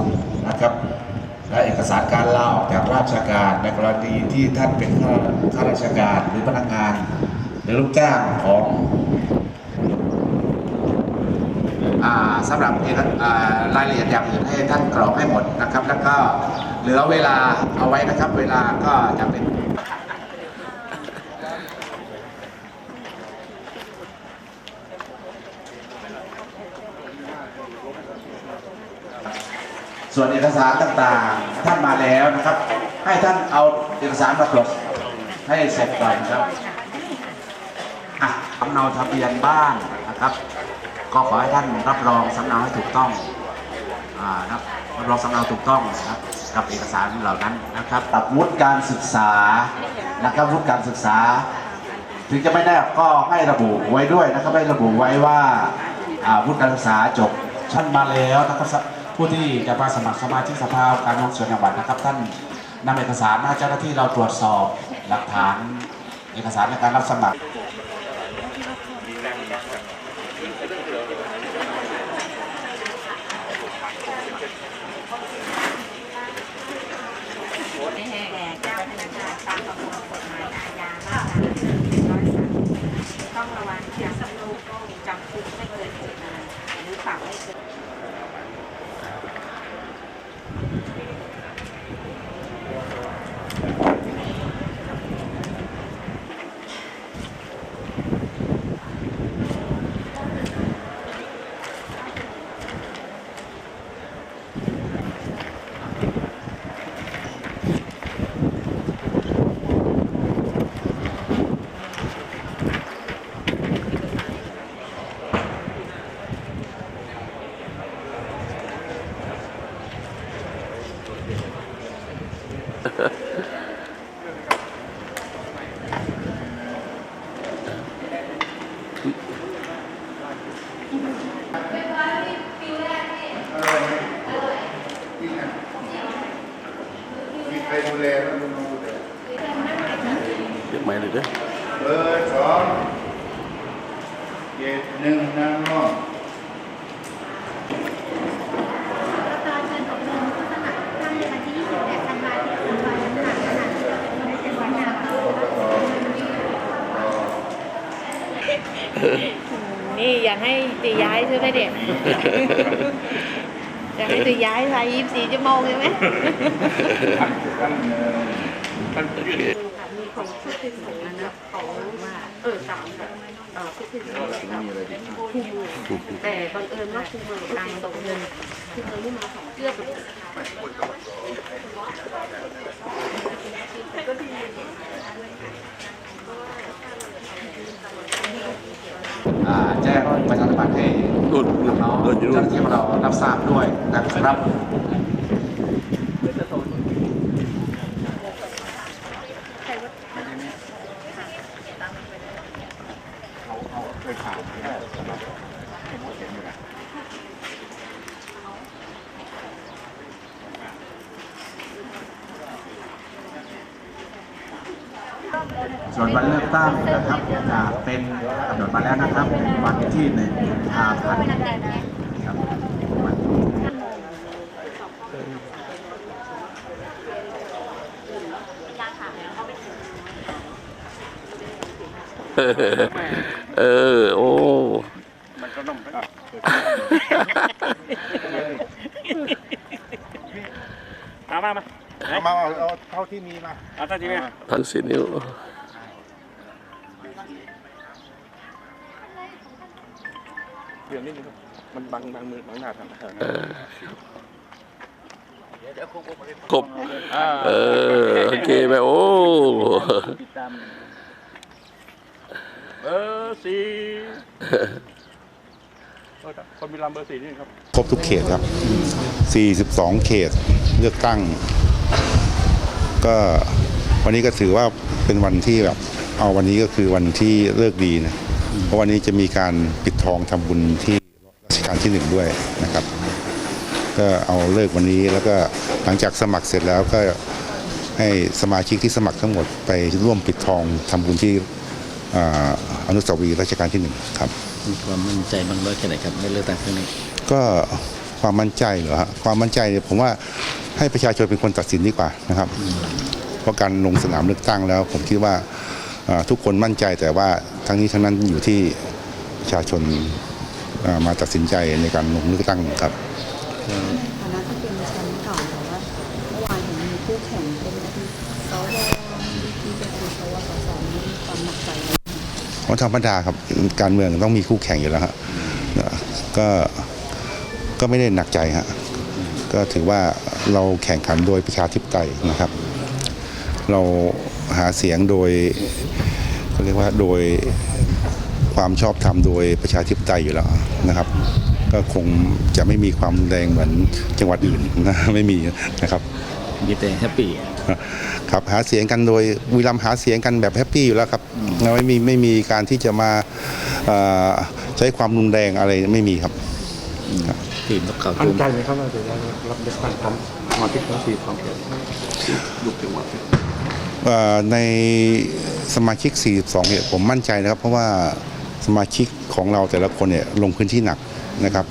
ลนะครับและเอกสารการลาออกจากราชการในกรณีที่ท่านเป็นข้าราชการหรือพนักงาน หรือลูกจ้างของสำหรับรายละเอียดอย่างอื่นให้ท่านกรอกให้หมดนะครับ แล้วก็เหลือเวลาเอาไว้นะครับ เวลาก็จะเป็น ส่วนเอกสารต่างๆ ท่านมาแล้วนะครับ ให้ท่านเอาเอกสารมาตรวจให้เสร็จก่อนครับอะสำเนาทะเบียนบ้านนะครับ ก็ขอให้ท่านรับรองสำเนาให้ถูกต้องอ่ารับรับรองสำเนาถูกต้องนะครับกับเอกสารเหล่านั้นนะครับตับวุฒิการศึกษานะครับวุฒิการศึกษา ถึงจะไม่แนบก็ให้ระบุไว้ด้วยนะครับให้ระบุไว้ว่าวุฒิการศึกษาจบชั้นมาแล้วนะครับ ผู้ที่จะมาสมัครสมาชิกสภาการเมืองส่วนจังหวัดนะครับ ท่านนำเอกสารมาเจ้าหน้าที่เราตรวจสอบหลักฐานเอกสารในการรับสมัครแห่เจ้าพนักงานตามกฎหมายอาญามาตราร้อยสามต้องระวังจำคุกจำคุกไม่เกินหกเดือนหรือปรับไม่เกิน มีใครดูแลบ้างดูดูแลเรียกไม่เลยเด้อเบอร์สองเจ็ดหนึ่งนั่งน้อง ตอนเชิญอบรมผู้สมัครตั้งในวันที่28ธันวาคมที่ผ่านมาขนาดในจังหวัดนคร นี่อยากให้ตีย้ายใช่ไหมเด็กอยากให้ตีย้ายภายยี่สิบสี่ชั่วโมงใช่ไหมค่ะมีของชุดที่สองนะของว่าเออสามเออชุดที่สองครูแต่บังเอิญว่าครูเบิกตังค์ตกเงินครูเบิกนี่มาสองเกือบ อ่าแจ้งประชาสัมพันธ์ให้ นู่นนู่น น้อง เดินอยู่นู่เจ้านหน้าที่ของเรารับทราบด้วยนะครับ ส่วนวันเลือกตั้งนะครับจะเป็นกำหนดมาแล้วนะครับวันที่หนึ่งกุมภาพันธ์ครับวันเออ โอ้เอามามาเอามาเอาเท่าที่มีมาเอาเท่าทีไหมพันสินิ้ว เดี๋ยวนิดนึงครับ มันบังบังมือบังหน้าทำเออกบ เออ โอเคไปโอ้ เบอร์สี่โทษครับคนมีลำเบอร์สี่นี่ครับ ครบทุกเขตครับ 42 เขตเลือกตั้ง ก็วันนี้ก็ถือว่าเป็นวันที่แบบ เอาวันนี้ก็คือวันที่เลิกดีนะ เพราะวันนี้จะมีการปิดทองทำบุญที่รัชกาลที่หนึ่งด้วยนะครับ ก็เอาเลิกวันนี้แล้วก็หลังจากสมัครเสร็จแล้วก็ให้สมาชิกที่สมัครทั้งหมดไปร่วมปิดทองทำบุญที่อ่าอนุสาวรีย์รัชกาลที่หนึ่งครับมีความมั่นใจบางร้อยแค่ไหนครับในเลือกตั้งครั้งนี้ก็ความมั่นใจเหรอฮะความมั่นใจเนี่ยผมว่าให้ประชาชนเป็นคนตัดสินดีกว่านะครับ เพราะการลงสนามเลือกตั้งแล้ว ผมคิดว่าเอ่อทุกคนมั่นใจแต่ว่า ทั้งนี้ทั้งนั้นอยู่ที่ประชาชนเอ่อมาตัดสินใจในการลงเลือกตั้งครับฐานะที่เป็นแชมป์เก่าแต่ว่าเมื่อวานเห็นมีคู่แข่งเป็นสวมีทีเป็นสวสสมีความหนักใจไหมเพราะธรรมดาครับการเมืองต้องมีคู่แข่งอยู่แล้วฮะก็ก็ไม่ได้หนักใจฮะก็ถือว่าเราแข่งขันโดยประชาธิปไตยนะครับ เราหาเสียงโดย เขาเรียกว่าโดยความชอบธรรมโดยประชาธิปไตยอยู่แล้วนะครับ ก็คงจะไม่มีความรุนแรงเหมือนจังหวัดอื่นนะไม่มีนะครับมีแต่แฮปปี้ครับหาเสียงกันโดยวีรัมย์หาเสียงกันแบบแฮปปี้อยู่แล้วครับไม่มีไม่มีการที่จะมาเอ่อใช้ความรุนแรงอะไรไม่มีครับทีมนกเขามั่ตูนมใจไหมครับว่าจะได้รับเลือกตั้งพร้อมสมาชิกทั้งสี่สองเขตยุคจังหวัดเอ่อ ในสมาชิก 42 เนี่ยผมมั่นใจนะครับ เพราะว่าสมาชิกของเราแต่ละคนเนี่ยลงพื้นที่หนักนะครับ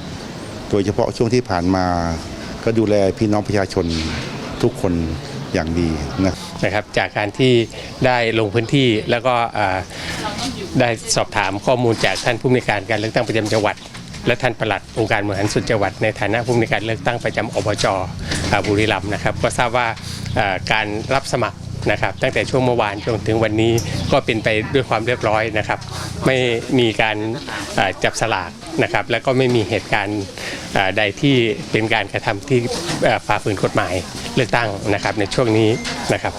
โดยเฉพาะช่วงที่ผ่านมาก็ดูแลพี่น้องประชาชนทุกคนอย่างดีนะนะครับ จากการที่ได้ลงพื้นที่แล้วก็ได้สอบถามข้อมูลจากท่านผู้มีการการเลือกตั้งประจำจังหวัด และท่านประหลัดองค์การบริหารส่วนจังหวัด ในฐานะผู้มีการเลือกตั้งประจำอบจอบุรีรัมย์นะครับ ก็ทราบว่าอ่าการรับสมัคร นะครับตั้งแต่ช่วงเมื่อวานจนถึงวันนี้ก็เป็นไปด้วยความเรียบร้อยนะครับ ไม่มีการจับสลากนะครับ แล้วก็ไม่มีเหตุการณ์ใดที่เป็นการกระทำที่ฝ่าฝืนกฎหมายเลือกตั้งนะครับในช่วงนี้นะครับ